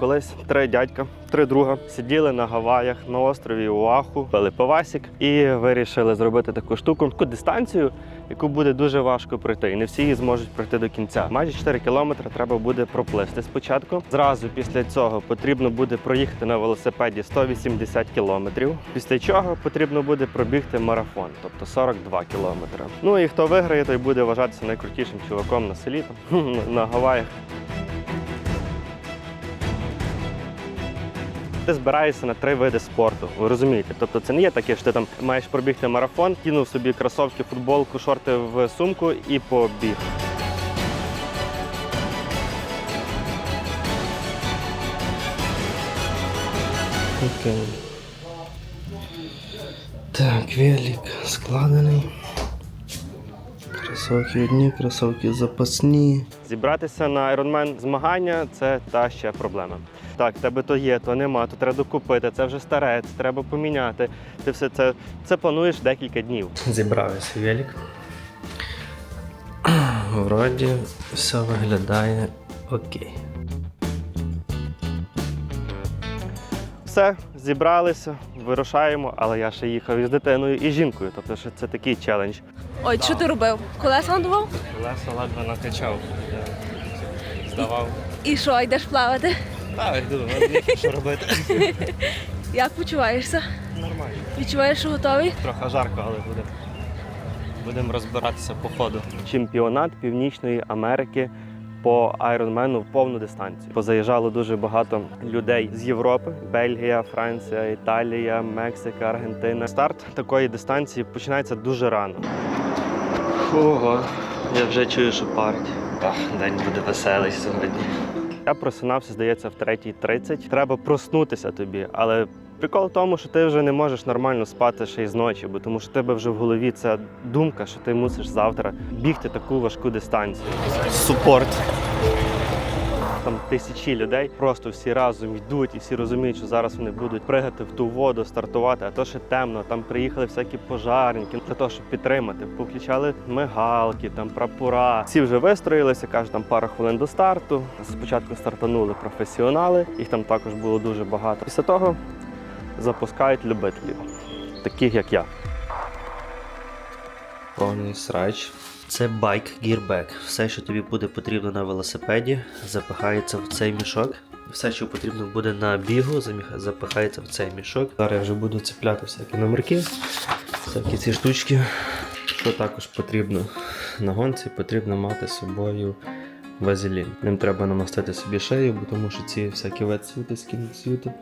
Колись три дядька, три друга сиділи на Гаваях на острові Уаху, пили пивасік і вирішили зробити таку штуку, таку дистанцію, яку буде дуже важко пройти. І не всі її зможуть пройти до кінця. Майже 4 кілометри треба буде проплисти спочатку. Зразу після цього потрібно буде проїхати на велосипеді 180 кілометрів. Після чого потрібно буде пробігти марафон, тобто 42 кілометри. Ну і хто виграє, той буде вважатися найкрутішим чуваком на селі там, на Гаваях. Ти збираєшся на три види спорту. Ви розумієте? Тобто це не є таке, що ти там маєш пробігти марафон, кинув собі кросовки, футболку, шорти в сумку і побіг. Окей. Так, велик складений. Кросовки одні, кросовки запасні. Зібратися на Ironman змагання це та ще проблема. Так, тебе то є, то нема, то треба докупити, це вже старе, це треба поміняти. Ти все це, це плануєш декілька днів. Зібрався велик. Вроді все виглядає окей. Все, зібралися, вирушаємо, але я ще їхав із дитиною і жінкою. Тобто, що це такий челендж. Ой, що ти робив? Колеса надував? Леса ладно накачав. Здавав. І що, йдеш плавати? Так, йду, що робити. Як почуваєшся? Нормально. Відчуваєш, що готовий? Трохи жарко, але будемо. Будемо розбиратися по ходу. Чемпіонат Північної Америки по айронмену в повну дистанцію. Позаїжджало дуже багато людей з Європи: Бельгія, Франція, Італія, Мексика, Аргентина. Старт такої дистанції починається дуже рано. Ого, я вже чую, що парить. День буде веселий сьогодні. Я просинався, здається, в 3.30. Треба проснутися тобі, але прикол в тому, що ти вже не можеш нормально спати ще й з ночі, бо тому що тебе вже в голові ця думка, що ти мусиш завтра бігти таку важку дистанцію. Супорт. Там тисячі людей просто всі разом йдуть і всі розуміють, що зараз вони будуть пригати в ту воду, стартувати, а то ще темно. Там приїхали всякі пожарники для того, щоб підтримати. Повключали мигалки, там прапора. Всі вже вистроїлися, кажуть, там пару хвилин до старту. Спочатку стартанули професіонали, їх там також було дуже багато. Після того запускають любителів, таких як я. Повний срач. Це байк гірбек. Все, що тобі буде потрібно на велосипеді, запихається в цей мішок. Все, що потрібно буде на бігу, запихається в цей мішок. Зараз я вже буду цепляти всякі номерки, всякі ці штучки. Що також потрібно на гонці, потрібно мати з собою вазелін. Ним треба намастити собі шею, тому що ці всякі ветсюти, скінсюти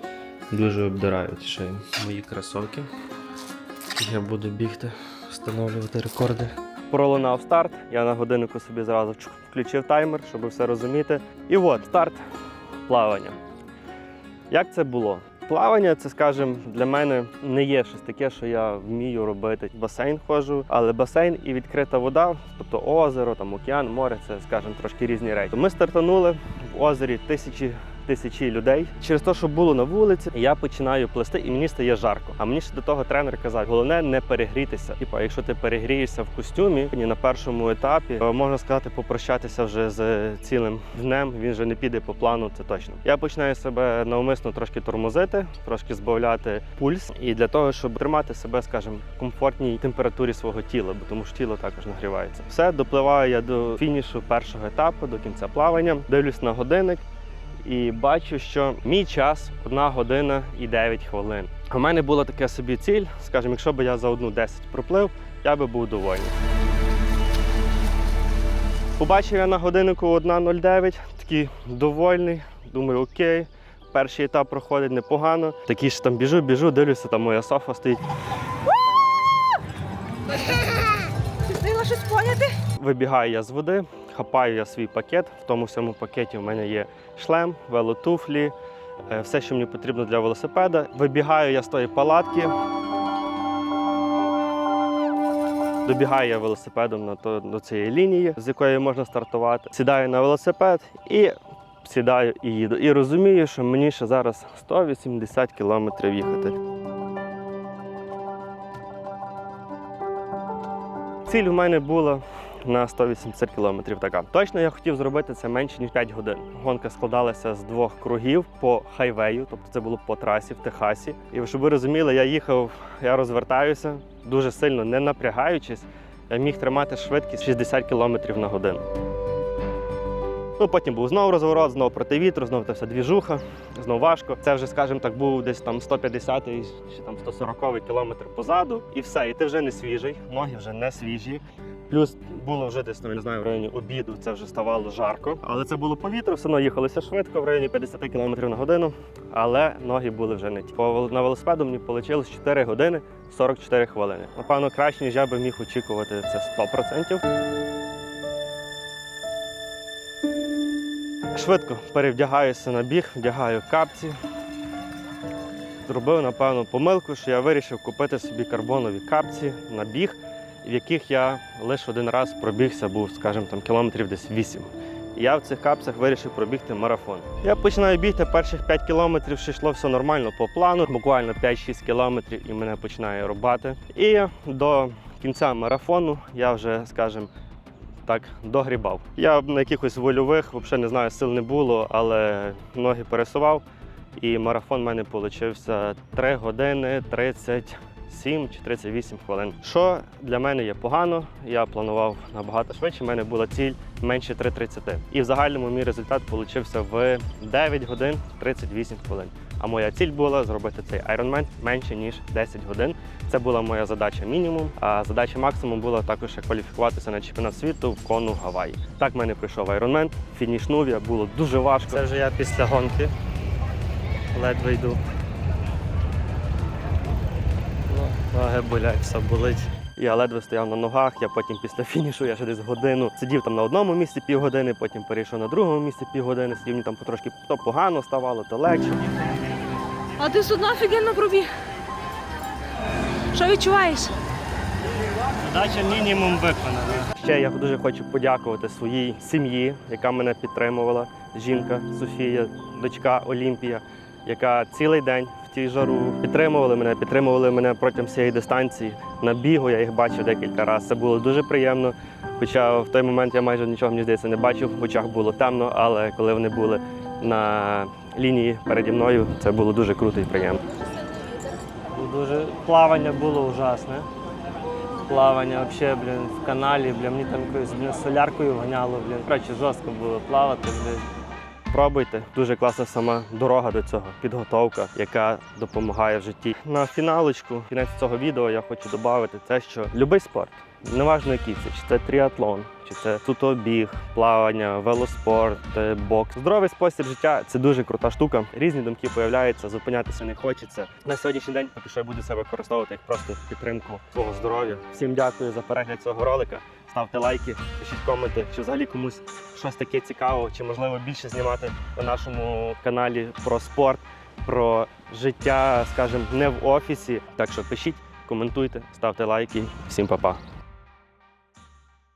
дуже обдирають шею. Мої кросовки. Я буду бігти, встановлювати рекорди. Пролунав старт. Я на годиннику собі зразу включив таймер, щоб все розуміти. І от старт плавання. Як це було? Плавання, це, скажімо, для мене не є щось таке, що я вмію робити. Басейн ходжу, але басейн і відкрита вода, тобто озеро, там океан, море це, скажімо, трошки різні речі. Ми стартанули в озері тисячі. Тисячі людей через те, що було на вулиці, я починаю плести, і мені стає жарко. А мені ще до того тренер казав, головне не перегрітися. Типа, якщо ти перегрієшся в костюмі, на першому етапі е, можна сказати, попрощатися вже з цілим днем. Він вже не піде по плану, це точно. Я починаю себе навмисно трошки тормозити, трошки збавляти пульс, і для того, щоб тримати себе, скажімо, в комфортній температурі свого тіла, бо тому що тіло також нагрівається. Все допливаю я до фінішу першого етапу, до кінця плавання. Дивлюсь на годинник і бачу, що мій час 1 година і 9 хвилин. У мене була така собі ціль, скажімо, якщо б я за одну 10 проплив, я би був довольний. Побачив я на годиннику 1.09, такий довольний. Думаю, окей, перший етап проходить непогано. Такий ж там біжу, біжу, дивлюся, там моя софа стоїть. Вибігаю я з води, хапаю я свій пакет. В тому всьому пакеті у мене є шлем, велотуфлі, е, все, що мені потрібно для велосипеда. Вибігаю я з тої палатки. Добігаю я велосипедом на то, до цієї лінії, з якої можна стартувати. Сідаю на велосипед і сідаю і їду. І розумію, що мені ще зараз 180 кілометрів їхати. Ціль у мене була на 180 кілометрів. Така точно я хотів зробити це менше ніж 5 годин. Гонка складалася з двох кругів по хайвею, тобто це було по трасі в Техасі. І щоб ви розуміли, я їхав, я розвертаюся дуже сильно не напрягаючись. Я міг тримати швидкість 60 км на годину. Ну, потім був знову розворот, знову проти вітру, знову та вся двіжуха, знову важко. Це вже, скажімо так, був десь там 150 чи там 140 кілометр позаду, і все. І ти вже не свіжий, ноги вже не свіжі. Плюс було вже десь, ну, не знаю, в районі обіду, це вже ставало жарко. Але це було повітря, все одно їхалося швидко, в районі 50 км на годину, але ноги були вже не ті. На велосипеду мені вийшло 4 години 44 хвилини. Напевно, краще, ніж я би міг очікувати, це 100%. Швидко перевдягаюся на біг, вдягаю капці. Зробив, напевно, помилку, що я вирішив купити собі карбонові капці на біг, в яких я лише один раз пробігся, був, скажімо, там кілометрів десь 8. Я в цих капцях вирішив пробігти марафон. Я починаю бігти перших 5 кілометрів, ще йшло все нормально по плану, буквально 5-6 кілометрів і мене починає рубати. І до кінця марафону я вже, скажімо, так догрібав. Я на якихось вольових, взагалі не знаю, сил не було, але ноги пересував. І марафон в мене вийшов 3 години 37 чи 38 хвилин. Що для мене є погано, я планував набагато швидше. У мене була ціль менше 3.30. І в загальному мій результат вийшов в 9 годин 38 хвилин. А моя ціль була зробити цей Ironman менше ніж 10 годин. Це була моя задача мінімум. А задача максимум була також кваліфікуватися на чемпіонат світу в кону Гаваї. Так в мене прийшов Ironman, фінішнув я, було дуже важко. Це вже я після гонки. Ледве йду. Ну, ноги болять, все болить. Я ледве стояв на ногах, я потім після фінішу, я ще десь годину сидів там на одному місці півгодини, потім перейшов на другому місці півгодини, сидів мені там потрошки то погано ставало, то легше. А ти судно офігенно пробіг. Що відчуваєш? Задача мінімум виконана. Ще я дуже хочу подякувати своїй сім'ї, яка мене підтримувала. Жінка Софія, дочка Олімпія, яка цілий день тій жару підтримували мене, підтримували мене протягом всієї дистанції. На бігу я їх бачив декілька разів. Це було дуже приємно. Хоча в той момент я майже нічого мені здається не бачив, в очах було темно, але коли вони були на лінії переді мною, це було дуже круто і приємно. Дуже плавання було ужасне. Плавання взагалі, блін, в каналі, блін, мені там якоюсь соляркою ганяло, блін. Коротше, жорстко було плавати, блін. Пробуйте, дуже класна сама дорога до цього, підготовка, яка допомагає в житті. На фіналочку, кінець цього відео я хочу додати те, що будь-який спорт, неважно який це, чи це тріатлон, чи це суто біг, плавання, велоспорт, е, бокс. Здоровий спосіб життя це дуже крута штука. Різні думки появляються, зупинятися не хочеться. На сьогоднішній день поки що я буду себе використовувати як просто підтримку свого здоров'я. Всім дякую за перегляд цього ролика. Ставте лайки, пишіть коменти, чи взагалі комусь щось таке цікаво, чи можливо більше знімати на нашому каналі про спорт, про життя, скажімо, не в офісі. Так що пишіть, коментуйте, ставте лайки. Всім па-па.